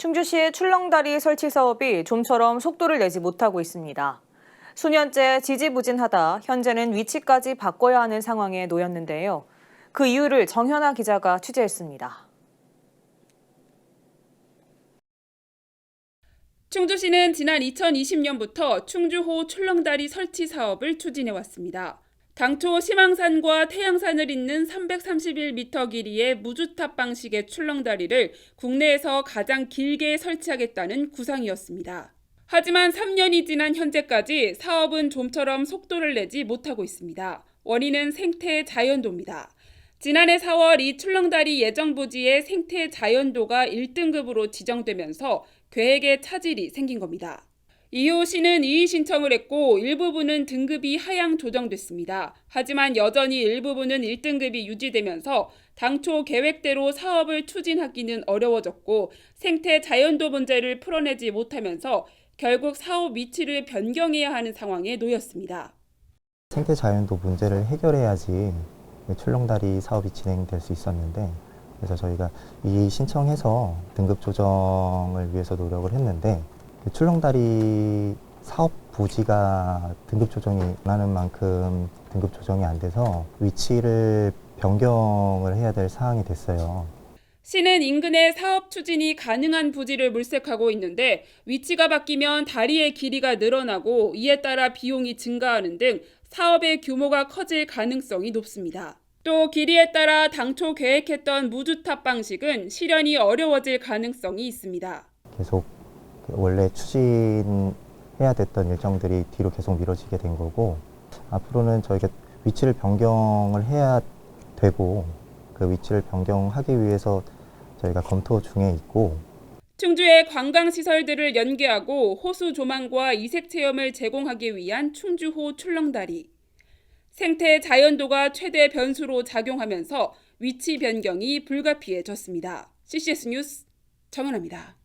충주시의 출렁다리 설치 사업이 좀처럼 속도를 내지 못하고 있습니다. 수년째 지지부진하다 현재는 위치까지 바꿔야 하는 상황에 놓였는데요. 그 이유를 정현아 기자가 취재했습니다. 충주시는 지난 2020년부터 충주호 출렁다리 설치 사업을 추진해 왔습니다. 당초 심항산과 태양산을 잇는 331m 길이의 무주탑 방식의 출렁다리를 국내에서 가장 길게 설치하겠다는 구상이었습니다. 하지만 3년이 지난 현재까지 사업은 좀처럼 속도를 내지 못하고 있습니다. 원인은 생태 자연도입니다. 지난해 4월 이 출렁다리 예정 부지의 생태 자연도가 1등급으로 지정되면서 계획에 차질이 생긴 겁니다. 이후 시는 이의 신청을 했고 일부분은 등급이 하향 조정됐습니다. 하지만 여전히 일부분은 1등급이 유지되면서 당초 계획대로 사업을 추진하기는 어려워졌고 생태 자연도 문제를 풀어내지 못하면서 결국 사업 위치를 변경해야 하는 상황에 놓였습니다. 생태 자연도 문제를 해결해야지 출렁다리 사업이 진행될 수 있었는데 그래서 저희가 이 신청해서 등급 조정을 위해서 노력을 했는데 그 출렁다리 사업 부지가 등급 조정이 원하는 만큼 등급 조정이 안 돼서 위치를 변경을 해야 될 사항이 됐어요. 시는 인근에 사업 추진이 가능한 부지를 물색하고 있는데 위치가 바뀌면 다리의 길이가 늘어나고 이에 따라 비용이 증가하는 등 사업의 규모가 커질 가능성이 높습니다. 또 길이에 따라 당초 계획했던 무주탑 방식은 실현이 어려워질 가능성이 있습니다. 계속 그 원래 추진해야 됐던 일정들이 뒤로 계속 미뤄지게 된 거고 앞으로는 저희가 위치를 변경을 해야 되고 그 위치를 변경하기 위해서 저희가 검토 중에 있고 충주의 관광 시설들을 연계하고 호수 조망과 이색 체험을 제공하기 위한 충주호 출렁다리. 생태 자연도가 최대 변수로 작용하면서 위치 변경이 불가피해졌습니다. CCS 뉴스 정은아입니다.